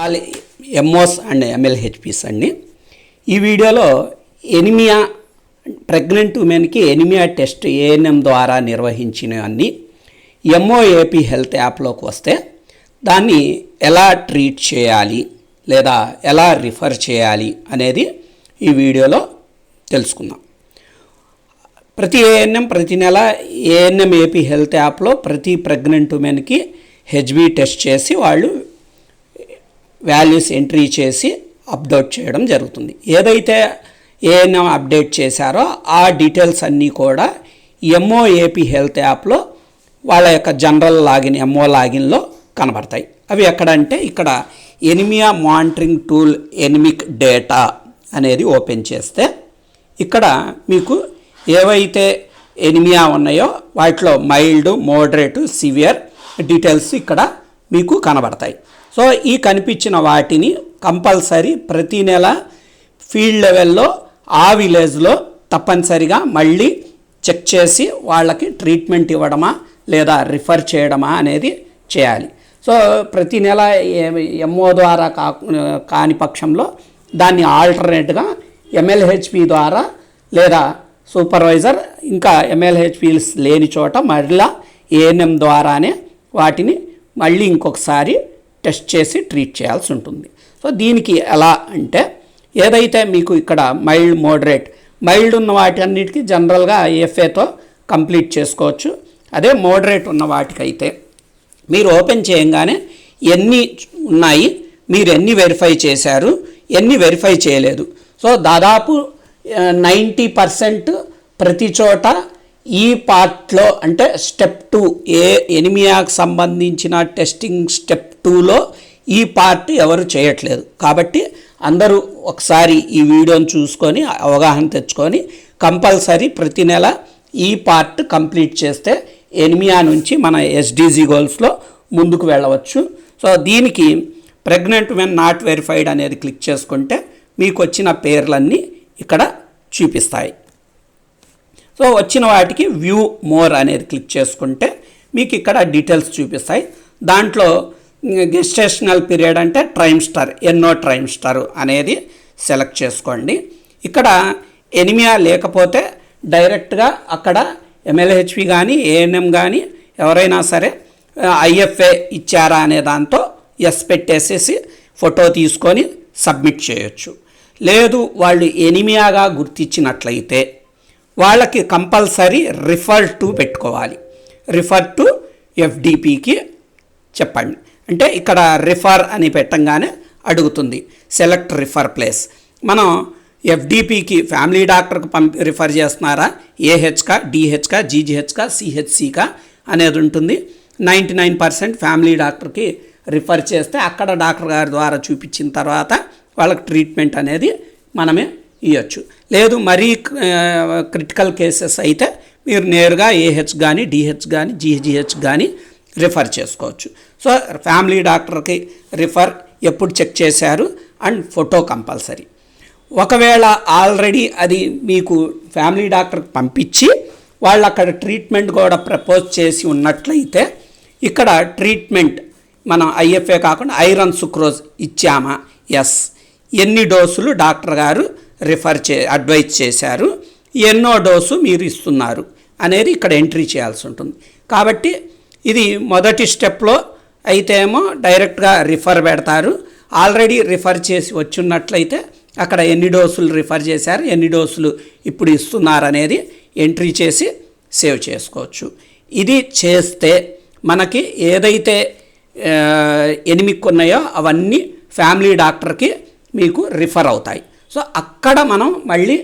All MOs and MLHPs అండి. ఈ వీడియోలో ఎనిమియా ప్రెగ్నెంట్ ఉమెన్కి ఎనిమియా టెస్ట్ ఏఎన్ఎం ద్వారా నిర్వహించినవన్నీ ఎంఓఏపీ హెల్త్ యాప్లోకి వస్తే దాన్ని ఎలా ట్రీట్ చేయాలి లేదా ఎలా రిఫర్ చేయాలి అనేది ఈ వీడియోలో తెలుసుకుందాం. ప్రతి ఏఎన్ఎం ప్రతి నెల ఏఎన్ఎం ఏపీ హెల్త్ యాప్లో ప్రతి ప్రెగ్నెంట్ ఉమెన్కి హెచ్బి టెస్ట్ చేసి వాళ్ళు వాల్యూస్ ఎంట్రీ చేసి అప్డేట్ చేయడం జరుగుతుంది. ఏదైతే ఏఎన్ఎం అప్డేట్ చేశారో ఆ డీటెయిల్స్ అన్నీ కూడా ఎంఓ ఏపీ హెల్త్ యాప్లో వాళ్ళ యొక్క జనరల్ లాగిన్ ఎంఓ లాగిన్లో కనబడతాయి. అవి ఎక్కడంటే ఇక్కడ anaemia monitoring tool anaemic data అనేది ఓపెన్ చేస్తే ఇక్కడ మీకు ఏవైతే ఎనిమియా ఉన్నాయో వాటిలో మైల్డ్ మోడరేట్ సివియర్ డీటెయిల్స్ ఇక్కడ మీకు కనబడతాయి. సో ఈ కనిపించిన వాటిని కంపల్సరీ ప్రతి నెల ఫీల్డ్ లెవెల్లో ఆ విలేజ్లో తప్పనిసరిగా మళ్ళీ చెక్ చేసి వాళ్ళకి ట్రీట్మెంట్ ఇవ్వడమా లేదా రిఫర్ చేయడమా అనేది చేయాలి. సో ప్రతి నెల ఎంఓ ద్వారా కా కాని పక్షంలో దాన్ని ఆల్టర్నేట్గా ఎంఎల్హెచ్పి ద్వారా లేదా సూపర్వైజర్ ఇంకా ఎంఎల్హెచ్పిస్ లేని చోట మరలా ఏఎన్ఎం ద్వారానే వాటిని మళ్ళీ ఇంకొకసారి టెస్ట్ చేసి ట్రీట్ చేయాల్సి ఉంటుంది. సో దీనికి ఎలా అంటే ఏదైతే మీకు ఇక్కడ మైల్డ్ మోడరేట్ మైల్డ్ ఉన్న వాటన్నిటికీ జనరల్గా ఐఎఫ్ఏతో కంప్లీట్ చేసుకోవచ్చు. అదే మోడరేట్ ఉన్న వాటికైతే మీరు ఓపెన్ చేయంగానే ఎన్ని ఉన్నాయి మీరు ఎన్ని వెరిఫై చేశారు ఎన్ని వెరిఫై చేయలేదు. సో దాదాపు నైంటీ పర్సెంట్ ప్రతి చోట ఈ పార్ట్లో అంటే స్టెప్ టూ ఏ ఎనిమియాకు సంబంధించిన టెస్టింగ్ స్టెప్ టూలో ఈ పార్ట్ ఎవరు చేయట్లేదు. కాబట్టి అందరూ ఒకసారి ఈ వీడియోని చూసుకొని అవగాహన తెచ్చుకొని కంపల్సరీ ప్రతి నెల ఈ పార్ట్ కంప్లీట్ చేస్తే ఎనిమియా నుంచి మన ఎస్డిజి గోల్స్లో ముందుకు వెళ్ళవచ్చు. సో దీనికి ప్రెగ్నెంట్ మెన్ నాట్ వెరిఫైడ్ అనేది క్లిక్ చేసుకుంటే మీకు వచ్చిన పేర్లన్నీ ఇక్కడ చూపిస్తాయి. సో వచ్చిన వాటికి వ్యూ మోర్ అనేది క్లిక్ చేసుకుంటే మీకు ఇక్కడ డీటెయిల్స్ చూపిస్తాయి. దాంట్లో గెస్టేషనల్ పీరియడ్ అంటే ట్రైమ్స్టర్ ఎన్నో ట్రైమ్స్టర్ అనేది సెలెక్ట్ చేసుకోండి. ఇక్కడ ఎనిమియా లేకపోతే డైరెక్ట్గా అక్కడ ఎమ్మెల్యేహెచ్పి కానీ ఏఎన్ఎం కానీ ఎవరైనా సరే ఐఎఫ్ఏ ఇచ్చారా అనే దాంతో ఎస్ పెట్టేసేసి ఫోటో తీసుకొని సబ్మిట్ చేయొచ్చు. లేదు వాళ్ళు ఎనిమియాగా గుర్తించినట్లయితే వాళ్ళకి కంపల్సరీ రిఫర్ టు పెట్టుకోవాలి. రిఫర్ టు ఎఫ్డిపికి చెప్పండి. అంటే ఇక్కడ రిఫర్ అని పెట్టంగానే అడుగుతుంది. సెలెక్ట్ రిఫర్ ప్లేస్ మనం ఎఫ్డిపికి ఫ్యామిలీ డాక్టర్కి పంపి రిఫర్ చేస్తున్నారా? ఏహెచ్కా డిహెచ్కా జీజీహెచ్కా సిహెచ్సికా అనేది ఉంటుంది. నైంటీ నైన్ పర్సెంట్ ఫ్యామిలీ డాక్టర్కి రిఫర్ చేస్తే అక్కడ డాక్టర్ గారి ద్వారా చూపించిన తర్వాత వాళ్ళకి ట్రీట్మెంట్ అనేది మనమే ఇవ్వచ్చు లేదు మరీ క్రిటికల్ కేసెస్ అయితే మీరు నేరుగా ఏహెచ్ కానీ డిహెచ్ కానీ జీహెచ్జిహెచ్ కానీ రిఫర్ చేసుకోవచ్చు. సో ఫ్యామిలీ డాక్టర్కి రిఫర్ ఎప్పుడు చెక్ చేశారు అండ్ ఫోటో కంపల్సరీ ఒకవేళ ఆల్రెడీ అది మీకు ఫ్యామిలీ డాక్టర్కి పంపించి వాళ్ళు అక్కడ ట్రీట్మెంట్ కూడా ప్రపోజ్ చేసి ఉన్నట్లయితే ఇక్కడ ట్రీట్మెంట్ మనం ఐఎఫ్ఏ కాకుండా ఐరన్ సుక్రోజ్ ఇచ్చామా? ఎస్ ఎన్ని డోసులు డాక్టర్ గారు రిఫర్ చే అడ్వైజ్ చేశారు? ఎన్నో డోసు మీరు ఇస్తున్నారు? అనేది ఇక్కడ ఎంట్రీ చేయాల్సి ఉంటుంది. కాబట్టి ఇది మొదటి స్టెప్లో అయితే ఏమో డైరెక్ట్గా రిఫర్ పెడతారు. ఆల్రెడీ రిఫర్ చేసి వచ్చినట్లయితే అక్కడ ఎన్ని డోసులు రిఫర్ చేశారు ఎన్ని డోసులు ఇప్పుడు ఇస్తున్నారు అనేది ఎంట్రీ చేసి సేవ్ చేసుకోవచ్చు. ఇది చేస్తే మనకి ఏదైతే ఎనిమిక్ ఉన్నాయో అవన్నీ ఫ్యామిలీ డాక్టర్కి మీకు రిఫర్ అవుతాయి. సో అక్కడ మనం మళ్ళీ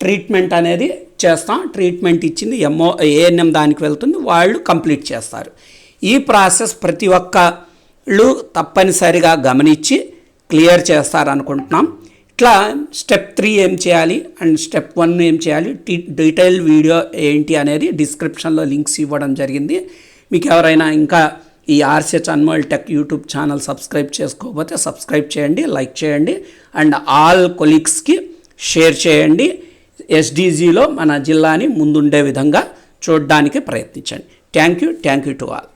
ట్రీట్మెంట్ అనేది చేస్తాం ట్రీట్మెంట్ ఇచ్చింది ఎంఓ ఏఎన్ఎం దానికి వెళ్తుంది వాళ్ళు కంప్లీట్ చేస్తారు. ఈ ప్రాసెస్ ప్రతి ఒక్కళ్ళు తప్పనిసరిగా గమనించి క్లియర్ చేస్తారనుకుంటున్నాం. ఇట్లా స్టెప్ త్రీ ఏం చేయాలి అండ్ స్టెప్ వన్ ఏం చేయాలి? డీటెయిల్ వీడియో ఏంటి అనేది డిస్క్రిప్షన్లో లింక్స్ ఇవ్వడం జరిగింది. మీకు ఎవరైనా ఇంకా ఈ RCH Anmol tech YouTube channel subscribe చేసుకోకపోతే సబ్స్క్రైబ్ చేయండి లైక్ చేయండి అండ్ ఆల్ కొలీగ్స్కి షేర్ చేయండి. ఎస్డీజీలో మన జిల్లాని ముందుండే విధంగా చూడడానికి ప్రయత్నించండి. Thank you thank you to all